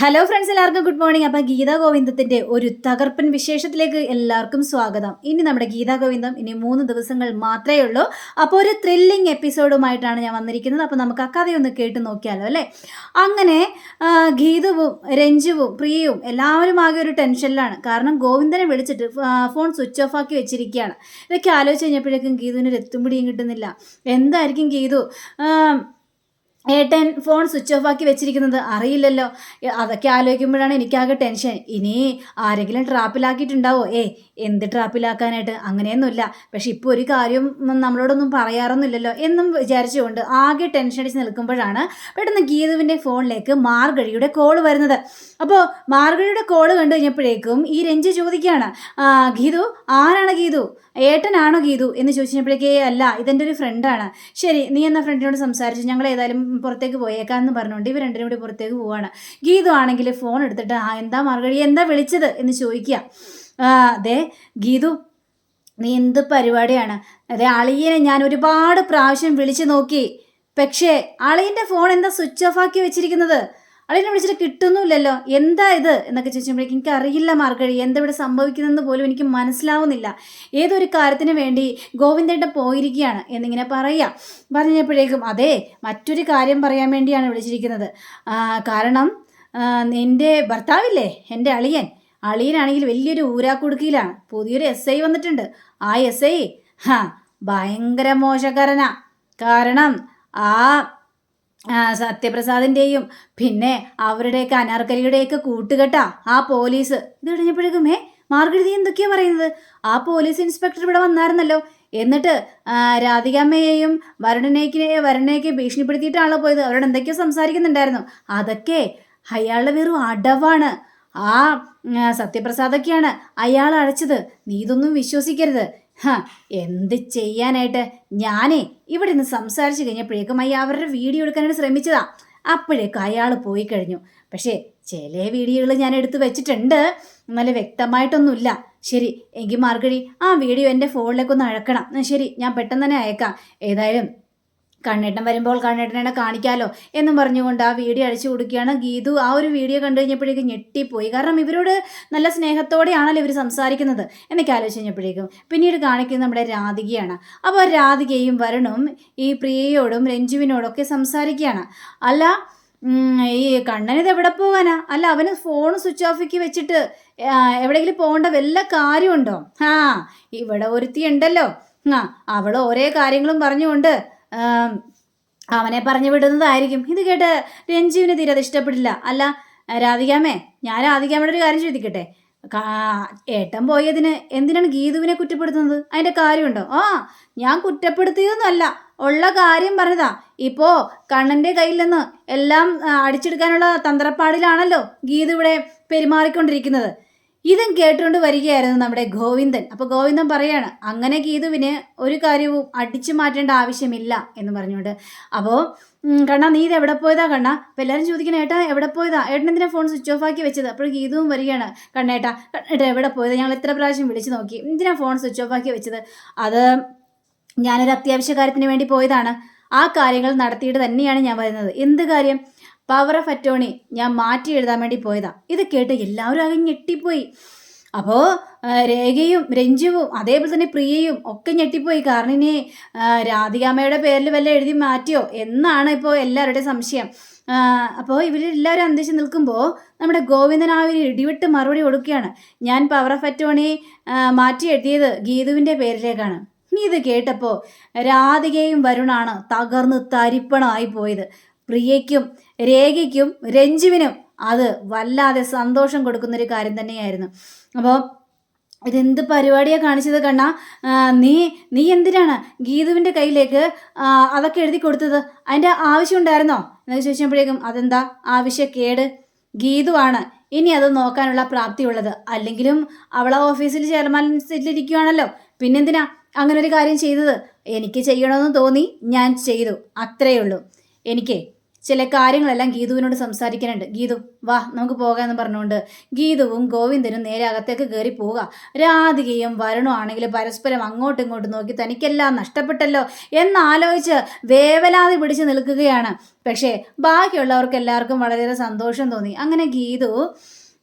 Hello friends എല്ലാവർക്കും good morning അപ്പം ഗീതാ ഗോവിന്ദത്തിന്റെ ഒരു തകർപ്പൻ വിശേഷത്തിലേക്ക് എല്ലാവർക്കും സ്വാഗതം. ഇനി നമ്മുടെ ഗീതാ ഗോവിന്ദം ഇനി മൂന്ന് ദിവസങ്ങൾ മാത്രമേ ഉള്ളൂ. അപ്പോൾ ഒരു ത്രില്ലിംഗ് എപ്പിസോഡുമായിട്ടാണ് ഞാൻ വന്നിരിക്കുന്നത്. അപ്പോൾ നമുക്ക് ആ കഥയൊന്ന് കേട്ട് നോക്കിയാലോ അല്ലേ? അങ്ങനെ ഗീതുവും രഞ്ജുവും പ്രിയയും എല്ലാവരും ആകെ ഒരു ടെൻഷനിലാണ് കാരണം ഗോവിന്ദനെ വിളിച്ചിട്ട് ഫോൺ സ്വിച്ച് ഓഫ് ആക്കി വെച്ചിരിക്കുകയാണ്. ഇതൊക്കെ ആലോചിച്ച് കഴിഞ്ഞപ്പോഴേക്കും ഗീതുവിന് ഒരു കിട്ടുന്നില്ല. എന്തായിരിക്കും ഗീതു? ഏട്ടൻ ഫോൺ സ്വിച്ച് ഓഫ് ആക്കി വെച്ചിരിക്കുന്നത് അറിയില്ലല്ലോ. അതൊക്കെ ആലോചിക്കുമ്പോഴാണ് എനിക്കാകെ ടെൻഷൻ ഇനി ആരെങ്കിലും ട്രാപ്പിലാക്കിയിട്ടുണ്ടാവോ ഏ എന്ത് ട്രാപ്പിലാക്കാനായിട്ട് അങ്ങനെയൊന്നുമില്ല. പക്ഷെ ഇപ്പോൾ ഒരു കാര്യം നമ്മളോടൊന്നും പറയാറൊന്നുമില്ലല്ലോ എന്നും വിചാരിച്ചുകൊണ്ട് ആകെ ടെൻഷൻ അടിച്ച് നിൽക്കുമ്പോഴാണ് പെട്ടെന്ന് ഗീതുവിന്റെ ഫോണിലേക്ക് മാർഗഴിയുടെ കോൾ വരുന്നത്. അപ്പോൾ മാർഗഴിയുടെ കോൾ കണ്ടു കഴിഞ്ഞപ്പോഴേക്കും ഈ രഞ്ജു ചോദിക്കുകയാണ് "ആ, ഗീതു ആരാണ് ഗീതു? ഏട്ടനാണോ ഗീതു? എന്ന് ചോദിച്ചപ്പോഴേക്കേ അല്ല ഇതെന്റെ ഒരു ഫ്രണ്ടാണ് ശരി നീ എന്ന ഫ്രണ്ടിനോട് സംസാരിച്ചു? ഞങ്ങൾ ഏതായാലും പുറത്തേക്ക് പോയേക്കാന്ന് പറഞ്ഞുകൊണ്ട് ഇവർ രണ്ടിനും കൂടി പുറത്തേക്ക് പോവാണ്. ഗീതു ആണെങ്കിൽ ഫോൺ എടുത്തിട്ട് ആ എന്താ മറുപടി എന്താ വിളിച്ചത്? എന്ന് ചോദിക്കുക. അതെ ഗീതു നീ എന്ത് പരിപാടിയാണ്? അതെ അളിയനെ ഞാൻ ഒരുപാട് പ്രാവശ്യം വിളിച്ചു നോക്കി. പക്ഷേ അളിയന്റെ ഫോൺ എന്താ സ്വിച്ച് ഓഫ് ആക്കി വെച്ചിരിക്കുന്നത്? അളിയനെ വിളിച്ചിട്ട് കിട്ടുന്നുമില്ലല്ലോ. എന്താ ഇത്? എന്നൊക്കെ ചോദിച്ചപ്പോഴേക്കും എനിക്ക് അറിയില്ല മാർഗഴി എന്താ ഇവിടെ സംഭവിക്കുന്നതെന്ന് പോലും എനിക്ക് മനസ്സിലാവുന്നില്ല. ഏതൊരു കാര്യത്തിന് വേണ്ടി ഗോവിന്ദേട്ട പോയിരിക്കുകയാണ് എന്നിങ്ങനെ പറയാം. പറഞ്ഞപ്പോഴേക്കും അതെ മറ്റൊരു കാര്യം പറയാൻ വേണ്ടിയാണ് വിളിച്ചിരിക്കുന്നത്. കാരണം എന്റെ ഭർത്താവില്ലേ? എന്റെ അളിയൻ. അളിയനാണെങ്കിൽ വലിയൊരു ഊരാക്കുടുക്കിയിലാണ്. പുതിയൊരു എസ് ഐ വന്നിട്ടുണ്ട്. ആ എസ് ഐ ഹാ ഭയങ്കര മോശക്കാരനാ. കാരണം ആ, സത്യപ്രസാദിന്റെയും പിന്നെ അവരുടെയൊക്കെ അനാർക്കലിയുടെയൊക്കെ കൂട്ടുകെട്ടാ ആ പോലീസ്. ഇത് കഴിഞ്ഞപ്പോഴേക്കും ഏ മാർഗരതി എന്തൊക്കെയാ പറയുന്നത്? ആ പോലീസ് ഇൻസ്പെക്ടർ ഇവിടെ വന്നായിരുന്നല്ലോ. എന്നിട്ട് രാധികാമ്മയെയും വരുണനേക്ക് വരുണനെയൊക്കെ ഭീഷണിപ്പെടുത്തിയിട്ടാണല്ലോ പോയത്. അവരോട് എന്തൊക്കെയോ സംസാരിക്കുന്നുണ്ടായിരുന്നു. അതൊക്കെ അയാളുടെ വെറും അടവാണ്. ആ സത്യപ്രസാദൊക്കെയാണ് അയാൾ അടച്ചത് നീ ഇതൊന്നും വിശ്വസിക്കരുത്. ഹ എന്ത് ചെയ്യാനായിട്ട്? ഞാനേ ഇവിടെ നിന്ന് സംസാരിച്ചു കഴിഞ്ഞപ്പോഴേക്കും അയ്യ അവരുടെ വീഡിയോ എടുക്കാനായിട്ട് ശ്രമിച്ചതാ. അപ്പോഴേക്കും അയാൾ പോയി കഴിഞ്ഞു. പക്ഷേ ചില വീഡിയോകൾ ഞാൻ എടുത്തു വെച്ചിട്ടുണ്ട്. നല്ല വ്യക്തമായിട്ടൊന്നുമില്ല. ശരി എങ്കിൽ മാർഗഴി ആ വീഡിയോ എന്റെ ഫോണിലേക്കൊന്ന് അഴക്കണം. ആ, ശരി ഞാൻ പെട്ടെന്ന് തന്നെ അയക്കാം. ഏതായാലും കണ്ണേട്ടൻ വരുമ്പോൾ കണ്ണേട്ടനെ കാണിക്കാലോ എന്നും പറഞ്ഞുകൊണ്ട് ആ വീഡിയോ അടിച്ചു കൊടുക്കുകയാണ്. ഗീതു ആ ഒരു വീഡിയോ കണ്ടു കഴിഞ്ഞപ്പോഴേക്കും ഞെട്ടിപ്പോയി. കാരണം ഇവരോട് നല്ല സ്നേഹത്തോടെയാണല്ലോ ഇവർ സംസാരിക്കുന്നത് എന്നൊക്കെ ആലോചിച്ച് കഴിഞ്ഞപ്പോഴേക്കും പിന്നീട് കാണിക്കുന്നത് നമ്മുടെ രാധികയാണ്. അപ്പോൾ രാധികയും വരുണും ഈ പ്രിയയോടും രഞ്ജുവിനോടൊക്കെ സംസാരിക്കുകയാണ്. അല്ല ഈ കണ്ണനിത് എവിടെ പോകാനാ അല്ല അവന് ഫോൺ സ്വിച്ച് ഓഫിക്ക് വെച്ചിട്ട് എവിടെയെങ്കിലും പോകേണ്ട വല്ല കാര്യമുണ്ടോ? ആ ഇവിടെ ഒരുത്തി ഉണ്ടല്ലോ ആ അവൾ ഓരോ കാര്യങ്ങളും പറഞ്ഞുകൊണ്ട് അവനെ പറഞ്ഞു വിടുന്നതായിരിക്കും. ഇത് കേട്ട് രഞ്ജീവിന് തീരെ അത് ഇഷ്ടപ്പെടില്ല അല്ല രാധികാമേ ഞാൻ രാധികാമയുടെ ഒരു കാര്യം ചോദിക്കട്ടെ? ഏട്ടൻ പോയതിന് എന്തിനാണ് ഗീതുവിനെ കുറ്റപ്പെടുത്തുന്നത്? അതിന്റെ കാര്യമുണ്ടോ? ആ ഞാൻ കുറ്റപ്പെടുത്തിയതൊന്നുമല്ല. ഉള്ള കാര്യം പറഞ്ഞതാ. ഇപ്പോൾ കണ്ണന്റെ കയ്യിൽ നിന്ന് എല്ലാം അടിച്ചെടുക്കാനുള്ള തന്ത്രപ്പാടിലാണല്ലോ ഗീതു ഇവിടെ പെരുമാറിക്കൊണ്ടിരിക്കുന്നത്. ഇതും കേട്ടുകൊണ്ട് വരികയായിരുന്നു നമ്മുടെ ഗോവിന്ദൻ. അപ്പോൾ ഗോവിന്ദൻ പറയാണ് അങ്ങനെ ഗീതുവിന് ഒരു കാര്യവും അടിച്ചു മാറ്റേണ്ട ആവശ്യമില്ല എന്ന് പറഞ്ഞുകൊണ്ട്. അപ്പോൾ കണ്ണ നീ ഇത് എവിടെ പോയതാ കണ്ണ? അപ്പൊ എല്ലാവരും ചോദിക്കണം ഏട്ടാ എവിടെ പോയതാ? ഏട്ടൻ എന്തിനാ ഫോൺ സ്വിച്ച് ഓഫ് ആക്കി വെച്ചത്? അപ്പോൾ ഗീതുവും വരികയാണ് കണ്ണേട്ടാ കണ്ണേട്ടാ എവിടെ പോയത്? ഞങ്ങൾ എത്ര പ്രാവശ്യം വിളിച്ചു നോക്കി. എന്തിനാ ഫോൺ സ്വിച്ച് ഓഫ് ആക്കി വെച്ചത്? അത് ഞാനൊരു അത്യാവശ്യ കാര്യത്തിന് വേണ്ടി പോയതാണ്. ആ കാര്യങ്ങൾ നടത്തിയിട്ട് തന്നെയാണ് ഞാൻ വരുന്നത്. എന്ത് കാര്യം? പവർ ഓഫ് അറ്റോണി ഞാൻ മാറ്റി എഴുതാൻ വേണ്ടി പോയതാ. ഇത് കേട്ട് എല്ലാവരും ആകെ ഞെട്ടിപ്പോയി. അപ്പോൾ രേഖയും രഞ്ജുവും അതേപോലെ തന്നെ പ്രിയയും ഒക്കെ ഞെട്ടിപ്പോയി. കാരണം ഇനി രാധികാമ്മയുടെ പേരിൽ വല്ല എഴുതി മാറ്റിയോ എന്നാണ് ഇപ്പോൾ എല്ലാവരുടെയും സംശയം. അപ്പോൾ ഇവരെല്ലാവരും അന്തരിച്ച് നിൽക്കുമ്പോൾ നമ്മുടെ ഗോവിന്ദൻ ആ ഒരു ഇടിവിട്ട് മറുപടി കൊടുക്കുകയാണ്. ഞാൻ പവർ ഓഫ് അറ്റോണി മാറ്റി എഴുതിയത് ഗീതുവിന്റെ പേരിലേക്കാണ്. ഇത് കേട്ടപ്പോൾ രാധികയും വരുണാണ് തകർന്ന് തരിപ്പണമായി പോയത്. പ്രിയയ്ക്കും രേഖയ്ക്കും രഞ്ജുവിനും അത് വല്ലാതെ സന്തോഷം കൊടുക്കുന്നൊരു കാര്യം തന്നെയായിരുന്നു. അപ്പോൾ ഇതെന്ത് പരിപാടിയാണ് കാണിച്ചത് കണ്ണ? നീ നീ എന്തിനാണ് ഗീതുവിന്റെ കയ്യിലേക്ക് അതൊക്കെ എഴുതി കൊടുത്തത്? അതിന്റെ ആവശ്യം ഉണ്ടായിരുന്നോ? എന്നൊക്കെ ചോദിച്ചപ്പോഴേക്കും അതെന്താ? ആവശ്യക്കേട്. ഗീതുവാണ് ഇനി അത് നോക്കാനുള്ള പ്രാപ്തിയുള്ളത്. അല്ലെങ്കിലും അവളെ ഓഫീസിൽ ചെയർമാൻ സീറ്റിലിരിക്കുവാണല്ലോ പിന്നെന്തിനാ അങ്ങനെ ഒരു കാര്യം ചെയ്തത്? എനിക്ക് ചെയ്യണമെന്ന് തോന്നി ഞാൻ ചെയ്തു. അത്രയേ ഉള്ളൂ. എനിക്ക് ചില കാര്യങ്ങളെല്ലാം ഗീതുവിനോട് സംസാരിക്കാനുണ്ട്. ഗീതു വാ നമുക്ക് പോകാമെന്ന് പറഞ്ഞുകൊണ്ട് ഗീതുവും ഗോവിന്ദനും നേരെ അകത്തേക്ക് കയറി പോവുക. രാധികയും വരുണും ആണെങ്കിൽ പരസ്പരം അങ്ങോട്ടും ഇങ്ങോട്ടും നോക്കി തനിക്കെല്ലാം നഷ്ടപ്പെട്ടല്ലോ എന്നാലോചിച്ച് വേവലാതി പിടിച്ചു നിൽക്കുകയാണ്. പക്ഷേ ബാക്കിയുള്ളവർക്ക് എല്ലാവർക്കും വളരെയേറെ സന്തോഷം തോന്നി. അങ്ങനെ ഗീതു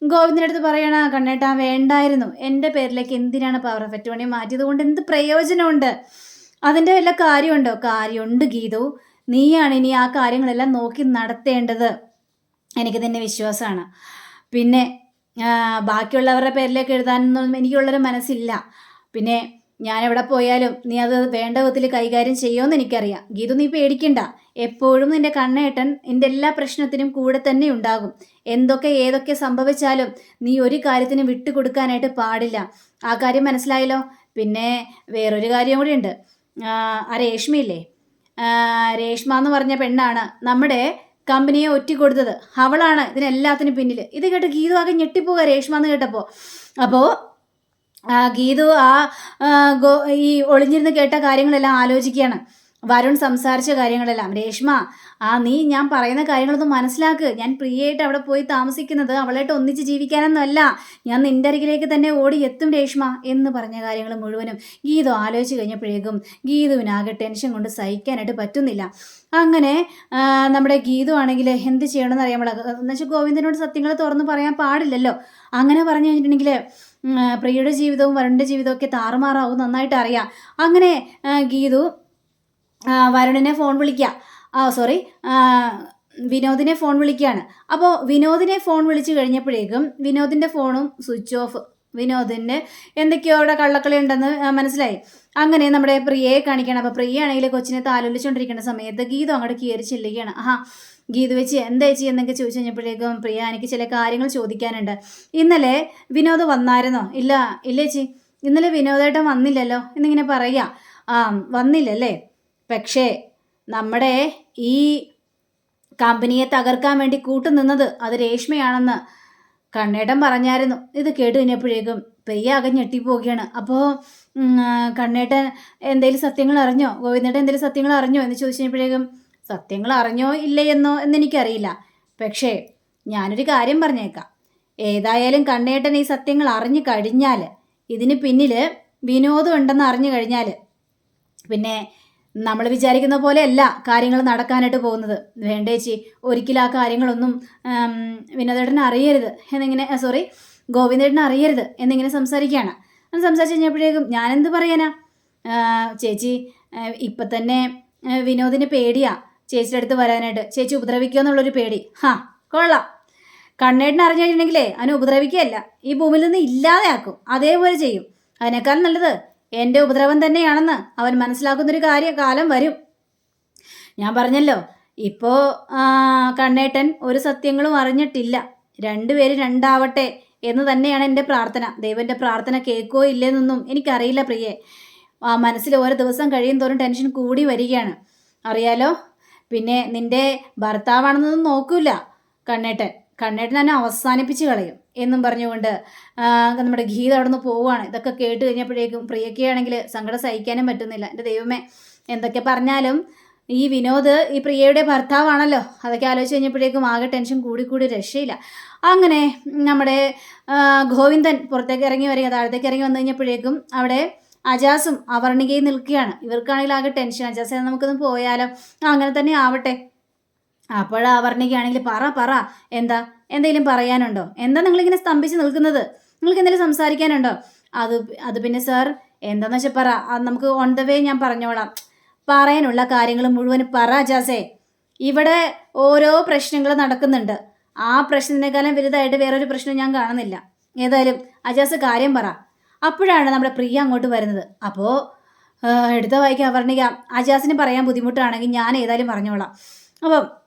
ഗോവിന്ദന്റെ അടുത്ത് പറയണ കണ്ണേട്ടാ വേണ്ടായിരുന്നു. എന്റെ പേരിലേക്ക് എന്തിനാണ് പവർ എഫക്റ്റ് പണി മാറ്റിയത്? കൊണ്ട് എന്ത് പ്രയോജനമുണ്ട്? അതിന്റെ വല്ല കാര്യമുണ്ടോ? കാര്യമുണ്ട് ഗീതു. നീയാണ് ഇനി ആ കാര്യങ്ങളെല്ലാം നോക്കി നടത്തേണ്ടത്. എനിക്ക് തന്നെ വിശ്വാസമാണ്. പിന്നെ ബാക്കിയുള്ളവരുടെ പേരിലേക്ക് എഴുതാനൊന്നും എനിക്കുള്ളൊരു മനസ്സില്ല. പിന്നെ ഞാൻ എവിടെ പോയാലും നീ അത് വേണ്ട വിധത്തിൽ കൈകാര്യം ചെയ്യുമെന്ന് എനിക്കറിയാം. ഗീതു നീ പേടിക്കണ്ട. എപ്പോഴും നിന്റെ കണ്ണേട്ടൻ നിന്റെ എല്ലാ പ്രശ്നത്തിനും കൂടെ തന്നെ ഉണ്ടാകും. എന്തൊക്കെ ഏതൊക്കെ സംഭവിച്ചാലും നീ ഒരു കാര്യത്തിനും വിട്ടുകൊടുക്കാനായിട്ട് പാടില്ല. ആ കാര്യം മനസ്സിലായല്ലോ? പിന്നെ വേറൊരു കാര്യം കൂടി ഉണ്ട് ആ രേഷ്മയില്ലേ? രേഷ്മ എന്ന് പറഞ്ഞ പെണ്ണാണ് നമ്മുടെ കമ്പനിയെ ഒറ്റി കൊടുത്തത് അവളാണ് ഇതിനെല്ലാത്തിനും പിന്നിൽ ഇത് കേട്ട് ഗീതു ആകെ ഞെട്ടിപ്പോവുക രേഷ്മ എന്ന് കേട്ടപ്പോൾ അപ്പോൾ ഗീതു ആ ഈ ഒളിഞ്ഞിരുന്ന് കേട്ട കാര്യങ്ങളെല്ലാം ആലോചിക്കുകയാണ്. വരുൺ സംസാരിച്ച കാര്യങ്ങളെല്ലാം. രേഷ്മ ആ നീ ഞാൻ പറയുന്ന കാര്യങ്ങളൊന്നും മനസ്സിലാക്ക്. ഞാൻ പ്രിയയായിട്ട് അവിടെ പോയി താമസിക്കുന്നത് അവളായിട്ട് ഒന്നിച്ച് ജീവിക്കാനൊന്നുമല്ല. ഞാൻ നിന്റെ അരികിലേക്ക് തന്നെ ഓടി എത്തും രേഷ്മ എന്ന് പറഞ്ഞ കാര്യങ്ങൾ മുഴുവനും ഗീതു ആലോചിച്ച് കഴിഞ്ഞപ്പോഴേക്കും ഗീതുവിനാകെ ടെൻഷൻ കൊണ്ട് സഹിക്കാനായിട്ട് പറ്റുന്നില്ല. അങ്ങനെ നമ്മുടെ ഗീതു ആണെങ്കിൽ എന്ത് ചെയ്യണമെന്ന് അറിയാൻ പാടില്ല എന്ന് വെച്ചാൽ ഗോവിന്ദനോട് സത്യങ്ങൾ തുറന്ന് പറയാൻ പാടില്ലല്ലോ. അങ്ങനെ പറഞ്ഞു കഴിഞ്ഞിട്ടുണ്ടെങ്കിൽ പ്രിയയുടെ ജീവിതവും വരുണിന്റെ ജീവിതവും ഒക്കെ താറുമാറാവും നന്നായിട്ട് അറിയാം. അങ്ങനെ ഗീതു വരുണിനെ ഫോൺ വിളിക്കുക. ആ സോറി വിനോദിനെ ഫോൺ വിളിക്കുകയാണ്. അപ്പോൾ വിനോദിനെ ഫോൺ വിളിച്ചു കഴിഞ്ഞപ്പോഴേക്കും വിനോദിന്റെ ഫോണും സ്വിച്ച് ഓഫ് വിനോദിന്റെ എന്തൊക്കെയോ അവിടെ കള്ളക്കളി ഉണ്ടെന്ന് മനസ്സിലായി. അങ്ങനെ നമ്മുടെ പ്രിയയെ കാണിക്കണം അപ്പോൾ പ്രിയ ആണെങ്കിൽ കൊച്ചിനെ താലോലിച്ചുകൊണ്ടിരിക്കുന്ന സമയത്ത് ഗീതം അങ്ങോട്ട് കയറി ചെല്ലുകയാണ്. ആഹാ ഗീതു വെച്ച് എന്താ ചേച്ചി എന്നൊക്കെ ചോദിച്ചു കഴിഞ്ഞപ്പോഴേക്കും പ്രിയ എനിക്ക് ചില കാര്യങ്ങൾ ചോദിക്കാനുണ്ട്. ഇന്നലെ വിനോദ് വന്നായിരുന്നോ? ഇല്ല ഇല്ല ചേച്ചി. ഇന്നലെ വിനോദേട്ടൻ വന്നില്ലല്ലോ എന്നിങ്ങനെ പറയുക ആ വന്നില്ലല്ലേ? പക്ഷേ നമ്മുടെ ഈ കമ്പനിയെ തകർക്കാൻ വേണ്ടി കൂട്ടുനിന്നത് അത് രേഷ്മയാണെന്ന് കണ്ണേടൻ പറഞ്ഞായിരുന്നു. ഇത് കേട്ട് കഴിഞ്ഞപ്പോഴേക്കും പ്രിയ അകം ഞെട്ടിപ്പോവുകയാണ്. അപ്പോൾ കണ്ണേട്ടൻ എന്തെങ്കിലും സത്യങ്ങൾ അറിഞ്ഞോ? ഗോവിന്ദേട്ടൻ എന്തെങ്കിലും സത്യങ്ങൾ അറിഞ്ഞോ എന്ന് ചോദിച്ചു കഴിഞ്ഞപ്പോഴേക്കും സത്യങ്ങൾ അറിഞ്ഞോ ഇല്ലയെന്നോ എന്നെനിക്കറിയില്ല. പക്ഷേ ഞാനൊരു കാര്യം പറഞ്ഞേക്കാം. ഏതായാലും കണ്ണേട്ടൻ ഈ സത്യങ്ങൾ അറിഞ്ഞു കഴിഞ്ഞാൽ ഇതിന് പിന്നിൽ വിനോദം ഉണ്ടെന്ന് അറിഞ്ഞു കഴിഞ്ഞാൽ പിന്നെ നമ്മൾ വിചാരിക്കുന്ന പോലെയല്ല കാര്യങ്ങൾ നടക്കാനായിട്ട് പോകുന്നത്. വേണ്ടേച്ചി ഒരിക്കലും ആ കാര്യങ്ങളൊന്നും വിനോദേട്ടനെ അറിയരുത് എന്നിങ്ങനെ സോറി ഗോവിന്ദേട്ടന് അറിയരുത് എന്നിങ്ങനെ സംസാരിക്കുകയാണ്. അത് സംസാരിച്ച് കഴിഞ്ഞപ്പോഴേക്കും ഞാനെന്ത് പറയാനാ? ചേച്ചി ഇപ്പം തന്നെ വിനോദിന് പേടിയാ ചേച്ചിയുടെ അടുത്ത് വരാനായിട്ട്. ചേച്ചി ഉപദ്രവിക്കുക എന്നുള്ളൊരു പേടി. ഹാ കൊള്ളാം. കണ്ണേട്ടിന് അറിഞ്ഞു കഴിഞ്ഞിട്ടുണ്ടെങ്കിലേ അവനെ ഉപദ്രവിക്കുകയല്ല. ഈ ഭൂമിയിൽ നിന്ന് ഇല്ലാതെയാക്കും. അതേപോലെ ചെയ്യും. അതിനേക്കാൾ നല്ലത് എന്റെ ഉപദ്രവം തന്നെയാണെന്ന് അവൻ മനസ്സിലാക്കുന്നൊരു കാര്യ കാലം വരും. ഞാൻ പറഞ്ഞല്ലോ ഇപ്പോൾ കണ്ണേട്ടൻ ഒരു സത്യങ്ങളും അറിഞ്ഞിട്ടില്ല. രണ്ടുപേര് രണ്ടാവട്ടെ എന്ന് തന്നെയാണ് എന്റെ പ്രാർത്ഥന. ദൈവന്റെ പ്രാർത്ഥന കേൾക്കോ ഇല്ലെന്നൊന്നും എനിക്കറിയില്ല പ്രിയേ. ആ മനസ്സിൽ ഓരോ ദിവസം കഴിയും തോറും ടെൻഷൻ കൂടി വരികയാണ്. അറിയാലോ? പിന്നെ നിന്റെ ഭർത്താവാണെന്നൊന്നും നോക്കൂല കണ്ണേട്ടൻ. കണ്ണേട്ടൻ തന്നെ അവസാനിപ്പിച്ച് കളയും എന്നും പറഞ്ഞുകൊണ്ട് നമ്മുടെ ഗീത അവിടെ നിന്ന് പോവുകയാണ്. ഇതൊക്കെ കേട്ട് കഴിഞ്ഞപ്പോഴേക്കും പ്രിയയ്ക്കാണെങ്കിൽ സങ്കടം സഹിക്കാനും പറ്റുന്നില്ല. എന്റെ ദൈവമേ എന്തൊക്കെ പറഞ്ഞാലും ഈ വിനോദ് ഈ പ്രിയയുടെ ഭർത്താവാണല്ലോ. അതൊക്കെ ആലോചിച്ച് കഴിഞ്ഞപ്പോഴേക്കും ആകെ ടെൻഷൻ കൂടിക്കൂടി കൂടി രക്ഷയില്ല. അങ്ങനെ നമ്മുടെ ഗോവിന്ദൻ പുറത്തേക്ക് ഇറങ്ങി വരിക താഴത്തേക്ക് ഇറങ്ങി വന്നു കഴിഞ്ഞപ്പോഴേക്കും അവിടെ അജാസും അവർണികയും നിൽക്കുകയാണ്. ഇവർക്കാണെങ്കിൽ ആകെ ടെൻഷൻ അജാസ് നമുക്കൊന്ന് പോയാലോ? അങ്ങനെ തന്നെ ആവട്ടെ. അപ്പോഴാ അവർണികയാണെങ്കിൽ പറ പറ. എന്താ? എന്തെങ്കിലും പറയാനുണ്ടോ? എന്താ നിങ്ങളിങ്ങനെ സ്തംഭിച്ച് നിൽക്കുന്നത്? നിങ്ങൾക്ക് എന്തെങ്കിലും സംസാരിക്കാനുണ്ടോ? അത് അത് പിന്നെ സാർ എന്താന്ന് വെച്ചാൽ പറ. അത് നമുക്ക് ഓൺ ദ വേ ഞാൻ പറഞ്ഞോളാം. പറയാനുള്ള കാര്യങ്ങൾ മുഴുവൻ പറ ജാസേ. ഇവിടെ ഓരോ പ്രശ്നങ്ങൾ നടക്കുന്നുണ്ട്. ആ പ്രശ്നത്തിനേക്കാളും വലുതായിട്ട് വേറൊരു പ്രശ്നം ഞാൻ കാണുന്നില്ല. ഏതായാലും അജാസ് കാര്യം പറ. അപ്പോഴാണ് നമ്മുടെ പ്രിയ അങ്ങോട്ട് വരുന്നത്. അപ്പോൾ എടുത്ത വായിക്കാൻ അവർണിക അജാസിന് പറയാൻ ബുദ്ധിമുട്ടാണെങ്കിൽ ഞാൻ ഏതായാലും പറഞ്ഞോളാം. അപ്പം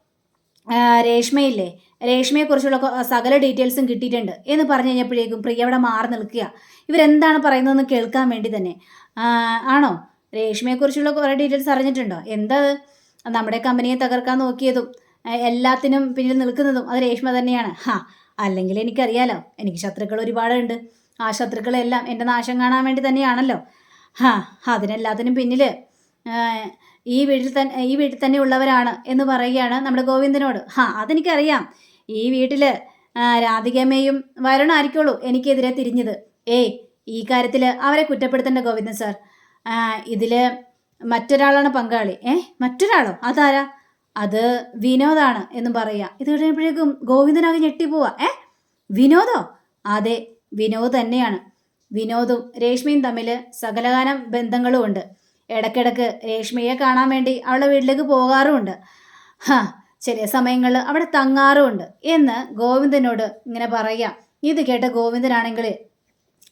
രേഷ്മയില്ലേ? രേഷ്മയെക്കുറിച്ചുള്ള സകല ഡീറ്റെയിൽസും കിട്ടിയിട്ടുണ്ട്. എന്ന് പറഞ്ഞു കഴിഞ്ഞപ്പോഴേക്കും പ്രിയ അവിടെ മാറി നിൽക്കുക. ഇവരെന്താണ് പറയുന്നതെന്ന് കേൾക്കാൻ വേണ്ടി തന്നെ. ആണോ? രേഷ്മയെക്കുറിച്ചുള്ള കുറേ ഡീറ്റെയിൽസ് അറിഞ്ഞിട്ടുണ്ടോ? എന്താ നമ്മുടെ കമ്പനിയെ തകർക്കാൻ നോക്കിയതും എല്ലാത്തിനും പിന്നിൽ നിൽക്കുന്നതും അത് രേഷ്മ തന്നെയാണ്. ഹാ അല്ലെങ്കിൽ എനിക്കറിയാലോ. എനിക്ക് ശത്രുക്കൾ ഒരുപാടുണ്ട്. ആ ശത്രുക്കളെല്ലാം എന്റെ നാശം കാണാൻ വേണ്ടി തന്നെയാണല്ലോ. ഹാ അതിനെല്ലാത്തിനും പിന്നിൽ ഈ വീട്ടിൽ തന്നെ ഈ വീട്ടിൽ തന്നെ ഉള്ളവരാണ് എന്ന് പറയുകയാണ് നമ്മുടെ ഗോവിന്ദനോട്. ഹാ അതെനിക്കറിയാം. ഈ വീട്ടിൽ രാധികമ്മയും വരണമായിരിക്കുള്ളൂ എനിക്കെതിരെ തിരിഞ്ഞത്. ഏയ് ഈ കാര്യത്തിൽ അവരെ കുറ്റപ്പെടുത്തേണ്ട ഗോവിന്ദൻ സാർ. ഇതിൽ മറ്റൊരാളാണ് പങ്കാളി. ഏ മറ്റൊരാളോ? അതാരാ? അത് വിനോദാണ് എന്നും പറയുക. ഇത് കഴിയുമ്പോഴേക്കും ഗോവിന്ദനാകെ ഞെട്ടിപ്പോവാ. ഏ വിനോദോ? അതെ വിനോദ് തന്നെയാണ്. വിനോദും രേഷ്മയും തമ്മിൽ സകലകാലം ബന്ധങ്ങളും ഉണ്ട് ഇടയ്ക്കിടയ്ക്ക് രേഷ്മയെ കാണാൻ വേണ്ടി അവളുടെ വീട്ടിലേക്ക് പോകാറുമുണ്ട്. ഹാ ചില സമയങ്ങളിൽ അവിടെ തങ്ങാറുമുണ്ട് എന്ന് ഗോവിന്ദനോട് ഇങ്ങനെ പറയാം. ഇത് കേട്ട ഗോവിന്ദനാണെങ്കിൽ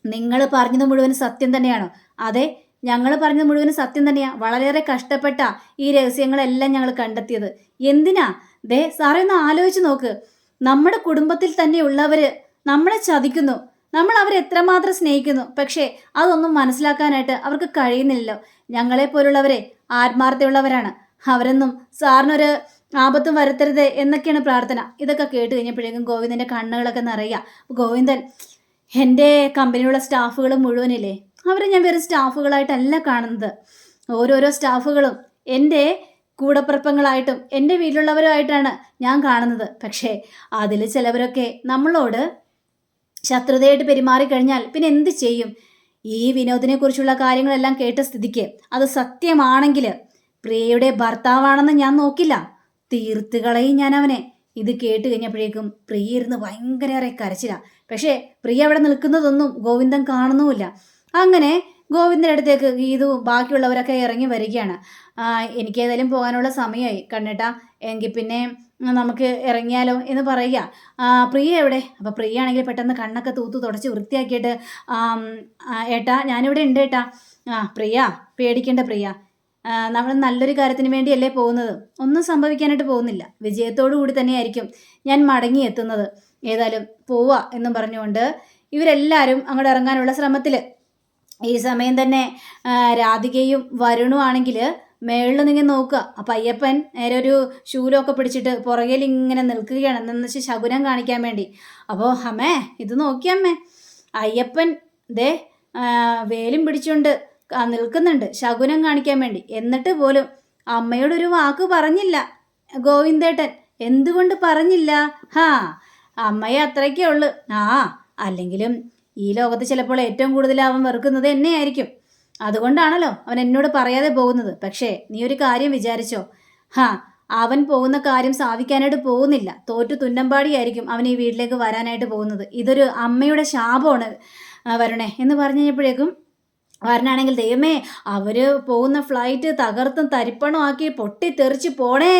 നിങ്ങൾ പറഞ്ഞത് മുഴുവൻ സത്യം തന്നെയാണ്? അതെ ഞങ്ങൾ പറഞ്ഞത് മുഴുവൻ സത്യം തന്നെയാണ് വളരെയേറെ കഷ്ടപ്പെട്ട ഈ രഹസ്യങ്ങളെല്ലാം ഞങ്ങൾ കണ്ടെത്തിയത്. എന്തിനാ? ദേ സാറേ ഒന്ന് ആലോചിച്ച് നോക്ക്. നമ്മുടെ കുടുംബത്തിൽ തന്നെയുള്ളവർ നമ്മളെ ചതിക്കുന്നു. നമ്മൾ അവരെ എത്രമാത്രം സ്നേഹിക്കുന്നു. പക്ഷേ അതൊന്നും മനസ്സിലാക്കാനായിട്ട് അവർക്ക് കഴിയുന്നില്ലല്ലോ. ഞങ്ങളെ പോലുള്ളവരെ ആത്മാർത്ഥയുള്ളവരാണ് അവരൊന്നും സാറിനൊരു ആപത്തും വരുത്തരുത് എന്നൊക്കെയാണ് പ്രാർത്ഥന. ഇതൊക്കെ കേട്ട് കഴിഞ്ഞപ്പോഴേക്കും ഗോവിന്ദന്റെ കണ്ണുകളൊക്കെ നിറയുക. ഗോവിന്ദൻ എന്റെ കമ്പനിയുള്ള സ്റ്റാഫുകൾ മുഴുവനില്ലേ? അവരെ ഞാൻ വെറും സ്റ്റാഫുകളായിട്ടല്ല കാണുന്നത്. ഓരോരോ സ്റ്റാഫുകളും എന്റെ കൂടപ്പിറപ്പങ്ങളായിട്ടും എന്റെ വീട്ടിലുള്ളവരുമായിട്ടാണ് ഞാൻ കാണുന്നത്. പക്ഷേ അതിൽ ചിലവരൊക്കെ നമ്മളോട് ശത്രുതയായിട്ട് പെരുമാറിക്കഴിഞ്ഞാൽ പിന്നെ എന്ത് ചെയ്യും? ഈ വിനോദിനെ കുറിച്ചുള്ള കാര്യങ്ങളെല്ലാം കേട്ട സ്ഥിതിക്ക് അത് സത്യമാണെങ്കിൽ പ്രിയയുടെ ഭർത്താവാണെന്ന് ഞാൻ നോക്കില്ല. തീർത്തുകളയും ഞാൻ അവനെ. ഇത് കേട്ട് കഴിഞ്ഞപ്പോഴേക്കും പ്രിയ ഇരുന്ന് ഭയങ്കരേറെ കരച്ചിലാ. പക്ഷേ പ്രിയ അവിടെ നിൽക്കുന്നതൊന്നും ഗോവിന്ദൻ കാണുന്നുമില്ല. അങ്ങനെ ഗോവിന്ദന്റെ അടുത്തേക്ക് ഗീതുവും ബാക്കിയുള്ളവരൊക്കെ ഇറങ്ങി വരികയാണ്. എനിക്ക് ഏതായാലും പോകാനുള്ള സമയമായി കണ്ണേട്ടാ എങ്കിൽ പിന്നെ നമുക്ക് ഇറങ്ങിയാലോ എന്ന് പറയുക. പ്രിയ എവിടെ? അപ്പോൾ പ്രിയ ആണെങ്കിൽ പെട്ടെന്ന് കണ്ണൊക്കെ തൂത്ത് തുടച്ച് വൃത്തിയാക്കിയിട്ട് ഏട്ടാ ഞാനിവിടെ ഉണ്ട് ഏട്ടാ. ആ പ്രിയ പേടിക്കേണ്ട പ്രിയ. നമ്മൾ നല്ലൊരു കാര്യത്തിന് വേണ്ടിയല്ലേ പോകുന്നത്. ഒന്നും സംഭവിക്കാനായിട്ട് പോകുന്നില്ല. വിജയത്തോടു കൂടി തന്നെയായിരിക്കും ഞാൻ മടങ്ങി എത്തുന്നത്. ഏതായാലും പോവാ എന്നും പറഞ്ഞുകൊണ്ട് ഇവരെല്ലാവരും അങ്ങോട്ട് ഇറങ്ങാനുള്ള ശ്രമത്തിൽ ഈ സമയം തന്നെ രാധികയും വരുണുമാണെങ്കിൽ മേളിൽ നിങ്ങൾ നോക്കുക. അപ്പം അയ്യപ്പൻ നേരെ ഒരു ശൂലമൊക്കെ പിടിച്ചിട്ട് പുറകിൽ ഇങ്ങനെ നിൽക്കുകയാണ്. എന്നു വെച്ചാൽ ശകുനം കാണിക്കാൻ വേണ്ടി. അപ്പോൾ അമ്മേ ഇത് നോക്കിയമ്മേ അയ്യപ്പൻ ദേ വേലും പിടിച്ചുകൊണ്ട് നിൽക്കുന്നുണ്ട് ശകുനം കാണിക്കാൻ വേണ്ടി. എന്നിട്ട് പോലും അമ്മയോടൊരു വാക്ക് പറഞ്ഞില്ല. ഗോവിന്ദേട്ടൻ എന്തുകൊണ്ട് പറഞ്ഞില്ല? ഹാ അമ്മയെ അത്രയ്ക്കേ ഉള്ളു. ആ അല്ലെങ്കിലും ഈ ലോകത്ത് ചിലപ്പോൾ ഏറ്റവും കൂടുതൽ അവൻ വെറുക്കുന്നത് എന്നെയായിരിക്കും. അതുകൊണ്ടാണല്ലോ അവൻ എന്നോട് പറയാതെ പോകുന്നത്. പക്ഷേ നീ ഒരു കാര്യം വിചാരിച്ചോ? ഹാ അവൻ പോകുന്ന കാര്യം സാധിക്കാനായിട്ട് പോകുന്നില്ല. തോറ്റു തുന്നമ്പാടിയായിരിക്കും അവൻ ഈ വീട്ടിലേക്ക് വരാനായിട്ട് പോകുന്നത്. ഇതൊരു അമ്മയുടെ ശാപമാണ് വരണേ എന്ന് പറഞ്ഞു കഴിഞ്ഞപ്പോഴേക്കും വരനാണെങ്കിൽ ദൈവമേ അവർ പോകുന്ന ഫ്ലൈറ്റ് തകർത്തും തരിപ്പണമാക്കി പൊട്ടിത്തെറിച്ച് പോണേ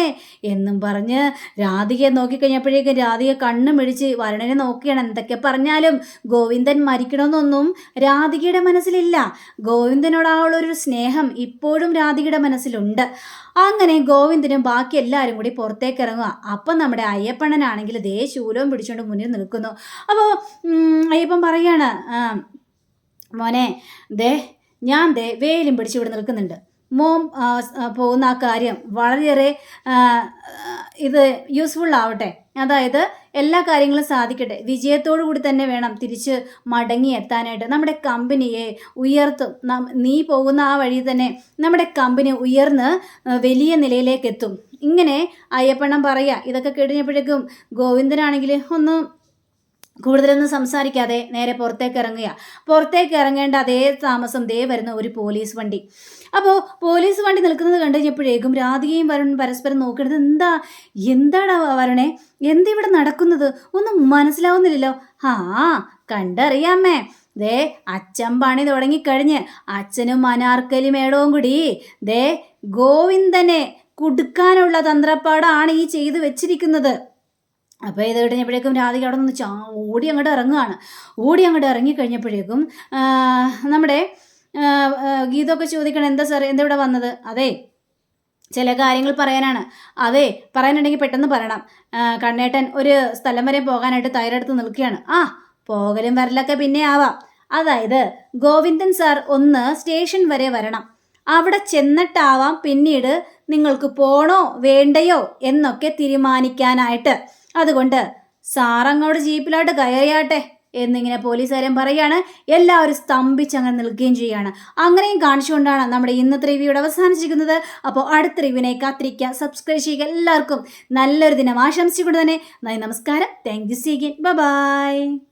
എന്നും പറഞ്ഞ് രാധികയെ നോക്കിക്കഴിഞ്ഞപ്പോഴേക്കും രാധിക കണ്ണും മിഴിച്ച് വരണനെ നോക്കിയാണ് എന്തൊക്കെ പറഞ്ഞാലും ഗോവിന്ദൻ മരിക്കണമെന്നൊന്നും രാധികയുടെ മനസ്സിലില്ല. ഗോവിന്ദനോടാവുള്ളൊരു സ്നേഹം ഇപ്പോഴും രാധികയുടെ മനസ്സിലുണ്ട്. അങ്ങനെ ഗോവിന്ദനും ബാക്കി എല്ലാവരും കൂടി പുറത്തേക്ക് ഇറങ്ങുക അപ്പം നമ്മുടെ അയ്യപ്പണ്ണനാണെങ്കിൽ ദേ ശൂലവും പിടിച്ചുകൊണ്ട് മുന്നിൽ നിൽക്കുന്നു. അപ്പോൾ അയ്യപ്പൻ പറയാണ് മോനെ ദേ ഞാൻ ദേ വേലും പിടിച്ച് ഇവിടെ നിൽക്കുന്നുണ്ട്. മോം പോകുന്ന ആ കാര്യം വളരെയേറെ ഇത് യൂസ്ഫുൾ ആവട്ടെ. അതായത് എല്ലാ കാര്യങ്ങളും സാധിക്കട്ടെ. വിജയത്തോടു കൂടി തന്നെ വേണം തിരിച്ച് മടങ്ങി എത്താനായിട്ട്. നമ്മുടെ കമ്പനിയെ ഉയർത്തും. നീ പോകുന്ന ആ വഴി തന്നെ നമ്മുടെ കമ്പനി ഉയർന്ന് വലിയ നിലയിലേക്ക് എത്തും. ഇങ്ങനെ അയ്യപ്പണ്ണം പറയുക ഇതൊക്കെ കഴിഞ്ഞപ്പോഴേക്കും ഗോവിന്ദനാണെങ്കിൽ ഒന്ന് കൂടുതലൊന്നും സംസാരിക്കാതെ നേരെ പുറത്തേക്ക് ഇറങ്ങുക. പുറത്തേക്ക് ഇറങ്ങേണ്ട അതേ താമസം ദേ വരുന്ന ഒരു പോലീസ് വണ്ടി. അപ്പോൾ പോലീസ് വണ്ടി നിൽക്കുന്നത് കണ്ടു കഴിഞ്ഞപ്പോഴേക്കും രാധികയും വരുൺ പരസ്പരം നോക്കുന്നത് എന്താ എന്താണ് വരണേ? എന്തിവിടെ നടക്കുന്നത്? ഒന്നും മനസ്സിലാവുന്നില്ലല്ലോ. ആ കണ്ടറിയാമേ. ദേ അച്ഛൻ പണി തുടങ്ങിക്കഴിഞ്ഞ് അച്ഛനും അനാർക്കലി മേടവും കൂടി. ദേ ഗോവിന്ദനെ കുടുക്കാനുള്ള തന്ത്രപ്പാടാണ് ഈ ചെയ്തു വെച്ചിരിക്കുന്നത്. അപ്പോൾ ഇത് കഴിഞ്ഞപ്പോഴേക്കും രാധിക അവിടെ നിന്ന് ചാ ഓടി അങ്ങോട്ട് ഇറങ്ങുകയാണ് ഓടി അങ്ങോട്ട് ഇറങ്ങിക്കഴിഞ്ഞപ്പോഴേക്കും നമ്മുടെ ഗീതമൊക്കെ ചോദിക്കണം എന്താ സാർ എന്താ ഇവിടെ വന്നത്? അതെ ചില കാര്യങ്ങൾ പറയാനാണ്. അതെ പറയാനുണ്ടെങ്കിൽ പെട്ടെന്ന് പറയണം. കണ്ണേട്ടൻ ഒരു സ്ഥലം വരെ പോകാനായിട്ട് തയ്യാറെടുത്ത് നിൽക്കുകയാണ്. ആ പോകലും വരലൊക്കെ പിന്നെ ആവാം. അതായത് ഗോവിന്ദൻ സാർ ഒന്ന് സ്റ്റേഷൻ വരെ വരണം. അവിടെ ചെന്നിട്ടാവാം പിന്നീട് നിങ്ങൾക്ക് പോണോ വേണ്ടയോ എന്നൊക്കെ തീരുമാനിക്കാനായിട്ട്. അതുകൊണ്ട് സാറങ്ങോട് ജീപ്പിലോട്ട് കയറിയാട്ടെ എന്നിങ്ങനെ പോലീസുകാരൻ പറയാണ് എല്ലാവരും സ്തംഭിച്ചങ്ങനെ നിൽക്കുകയും ചെയ്യുകയാണ്. അങ്ങനെയും കാണിച്ചുകൊണ്ടാണ് നമ്മുടെ ഇന്നത്തെ റിവ്യൂടെ അവസാനിച്ചിരിക്കുന്നത്. അപ്പോൾ അടുത്ത റിവ്യൂവിനെ കാത്തിരിക്കുക. സബ്സ്ക്രൈബ് ചെയ്യുക എല്ലാവർക്കും. നല്ലൊരു ദിനം ആശംസിച്ചുകൊണ്ട് തന്നെ നന്ദി നമസ്കാരം. Thank you സീഗിൻ by